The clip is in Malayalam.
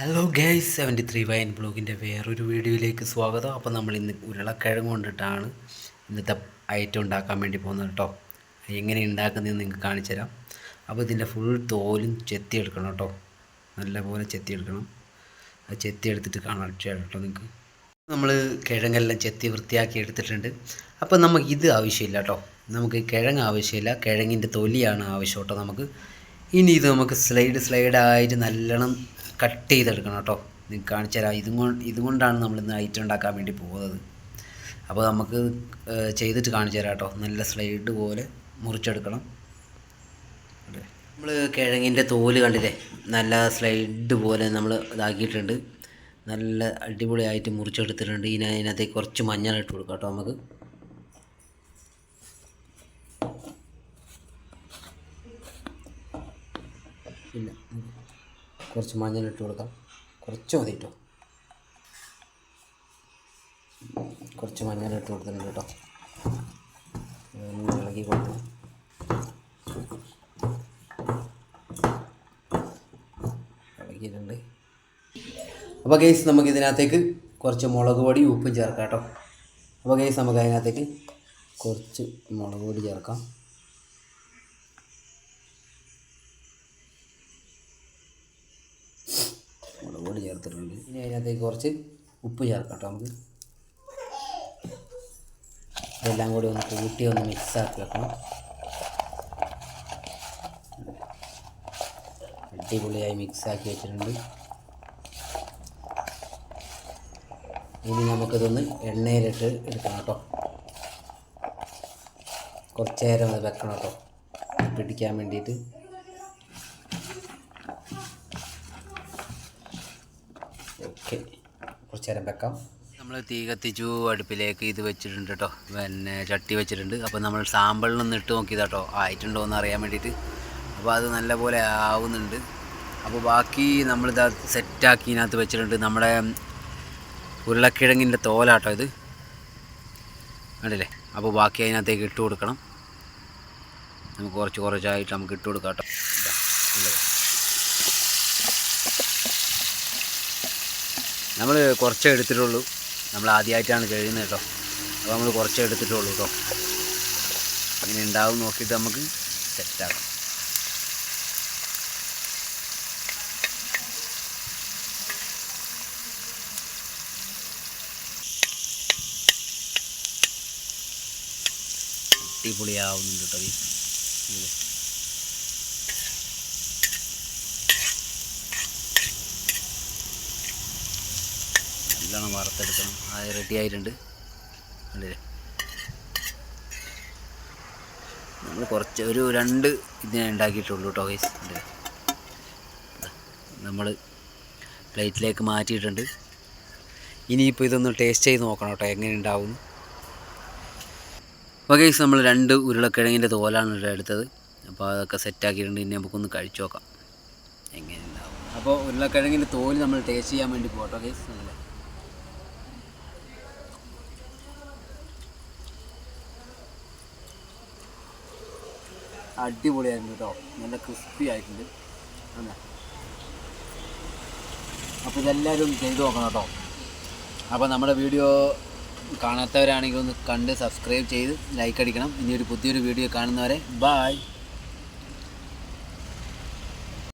Hello guys seventy three wine ബ്ലോഗിന്റെ വേറൊരു വീഡിയോയിലേക്ക് സ്വാഗതം. അപ്പോൾ നമ്മൾ ഇന്ന് ഉരുളക്കിഴങ്ങ് കൊണ്ടിട്ടാണ് ഇന്നത്തെ ഐറ്റം ഉണ്ടാക്കാൻ വേണ്ടി പോകുന്നത് കേട്ടോ. എങ്ങനെ ഉണ്ടാക്കുന്നതെന്ന് നിങ്ങൾക്ക് കാണിച്ചുതരാം അപ്പോൾ ഇതിന്റെ ഫുൾ തോലും ചെത്തിയെടുക്കണം കേട്ടോ. നല്ലപോലെ ചെത്തിയെടുക്കണം അത് ചെത്തിയെടുത്തിട്ട് കാണാൻ കേട്ടോ നിങ്ങൾക്ക്. നമ്മൾ കിഴങ്ങെല്ലാം ചെത്തി വൃത്തിയാക്കി എടുത്തിട്ടുണ്ട്. അപ്പോൾ നമുക്ക് ഇത് ആവശ്യമില്ല കേട്ടോ. നമുക്ക് കിഴങ്ങ് ആവശ്യമില്ല. കിഴങ്ങിന്റെ തൊലിയാണ് ആവശ്യം കേട്ടോ നമുക്ക്. ഇനി ഇത് നമുക്ക് സ്ലൈഡ് സ്ലൈഡായിട്ട് നല്ലോണം കട്ട് ചെയ്തെടുക്കണം കേട്ടോ. നിങ്ങൾക്ക് കാണിച്ചു തരാം. ഇതും കൊണ്ട് ഇതുകൊണ്ടാണ് നമ്മൾ ഇന്ന് ഐറ്റം ഉണ്ടാക്കാൻ വേണ്ടി പോകുന്നത്. അപ്പോൾ നമുക്ക് ചെയ്തിട്ട് കാണിച്ചു തരാം കേട്ടോ. നല്ല സ്ലൈഡ് പോലെ മുറിച്ചെടുക്കണം. നമ്മൾ കിഴങ്ങിന്റെ തോൽ കണ്ടില്ലേ? നല്ല സ്ലൈഡ് പോലെ നമ്മൾ ഇതാക്കിയിട്ടുണ്ട്. നല്ല അടിപൊളിയായിട്ട് മുറിച്ചെടുത്തിട്ടുണ്ട്. ഇനി അതിനകത്തേക്ക് കുറച്ച് മഞ്ഞൾ ഇട്ട് കൊടുക്കാം കേട്ടോ നമുക്ക്. ഇല്ല. കുറച്ച് മഞ്ഞൾ ഇട്ട് കൊടുക്കാം. കുറച്ച് മതി കേട്ടോ കുറച്ച് മഞ്ഞൾ ഇട്ട് കൊടുത്തിട്ടുണ്ട് കേട്ടോ ഇളക്കി കൊടുക്കണം ഇളകിയിട്ടുണ്ട്. അപ്പോൾ ഗൈസ് നമുക്ക് ഇതിനകത്തേക്ക് കുറച്ച് മുളക് പൊടി ഉപ്പും ചേർക്കാം കേട്ടോ അപ്പോൾ ഗൈസ് നമുക്ക് അതിനകത്തേക്ക് കുറച്ച് മുളക് പൊടി ചേർക്കാം. ചേർത്തിട്ടുണ്ട്. ഇനി അതിനകത്തേക്ക് കുറച്ച് ഉപ്പ് ചേർക്കാം കേട്ടോ നമുക്ക്. ഇതെല്ലാം കൂടി ഒന്ന് കൂട്ടി ഒന്ന് മിക്സ് ആക്കി വെക്കണം. അടിപൊളിയായി മിക്സ് ആക്കി വെച്ചിട്ടുണ്ട്. ഇനി നമുക്കിതൊന്ന് എണ്ണയിലിട്ട് എടുക്കണം കേട്ടോ. കുറച്ച് നേരം അത് വെക്കണം കേട്ടോ. പിടിക്കാൻ വേണ്ടിയിട്ട്. ഓക്കെ. കുറച്ച് നേരം വെക്കാം. നമ്മൾ തീ കത്തിച്ചു അടുപ്പിലേക്ക് ഇത് വെച്ചിട്ടുണ്ട് കേട്ടോ പിന്നെ ചട്ടി വെച്ചിട്ടുണ്ട്. അപ്പോൾ നമ്മൾ സാമ്പിളിനൊന്ന് ഇട്ട് നോക്കിയതാ കേട്ടോ ആയിട്ടുണ്ടോ എന്ന് അറിയാൻ വേണ്ടിയിട്ട്. അപ്പോൾ അത് നല്ലപോലെ ആവുന്നുണ്ട്. അപ്പോൾ ബാക്കി നമ്മളിത് സെറ്റാക്കി ഇതിനകത്ത് വെച്ചിട്ടുണ്ട്. നമ്മുടെ ഉരുളക്കിഴങ്ങിന്റെ തോലാട്ടോ ഇത്. കണ്ടില്ലേ? അപ്പോൾ ബാക്കി അതിനകത്തേക്ക് ഇട്ട് കൊടുക്കണം. നമുക്ക് കുറച്ച് കുറച്ചായിട്ട് നമുക്ക് ഇട്ട് കൊടുക്കാം കേട്ടോ ഇതാ, കണ്ടില്ലേ? നമ്മൾ കുറച്ചേ എടുത്തിട്ടുള്ളൂ. നമ്മൾ ആദ്യമായിട്ടാണ് കഴിയുന്നത് കേട്ടോ. അപ്പോൾ നമ്മൾ കുറച്ചേ എടുത്തിട്ടുള്ളൂ കേട്ടോ. അങ്ങനെ ഉണ്ടാവും നോക്കിയിട്ട് നമുക്ക് സെറ്റാക്കാം അടിപൊളിയാവുന്നുണ്ട് കേട്ടോ ഈ ഇത്. നല്ലോണം വറുത്തെടുക്കണം. അത് റെഡി ആയിട്ടുണ്ട്. കണ്ടില്ലേ? നമ്മൾ കുറച്ച് ഒരു രണ്ട് ഇതിനെ ഉണ്ടാക്കിയിട്ടുള്ളൂ കേട്ടോ ഗൈസ് നമ്മൾ പ്ലേറ്റിലേക്ക് മാറ്റിയിട്ടുണ്ട്. ഇനിയിപ്പോൾ ഇതൊന്ന് ടേസ്റ്റ് ചെയ്ത് നോക്കണം കേട്ടോ എങ്ങനെ ഉണ്ടാവും. അപ്പോൾ ഗൈസ് നമ്മൾ രണ്ട് ഉരുളക്കിഴങ്ങിന്റെ തോലാണ് എടുത്തത്. അപ്പോൾ അതൊക്കെ സെറ്റാക്കിയിട്ടുണ്ട് ഇനി നമുക്കൊന്ന് കഴിച്ചു നോക്കാം. എങ്ങനെ ഉണ്ടാവും. അപ്പോൾ ഉരുളക്കിഴങ്ങിന്റെ തോൽ നമ്മൾ ടേസ്റ്റ് ചെയ്യാൻ വേണ്ടി പോട്ടോ ഗൈസ് നല്ല അടിപൊളിയായിരുന്നു കേട്ടോ. നല്ല ക്രിസ്പി ആയിട്ടുണ്ട്. അപ്പോൾ ഇതെല്ലാവരും ചെയ്തു നോക്കണം കേട്ടോ. അപ്പോൾ നമ്മുടെ വീഡിയോ കാണാത്തവരാണെങ്കിൽ ഒന്ന് കണ്ട് സബ്സ്ക്രൈബ് ചെയ്ത് ലൈക്ക് അടിക്കണം. ഇനി ഒരു പുതിയൊരു വീഡിയോ കാണുന്നവരെ ബായ്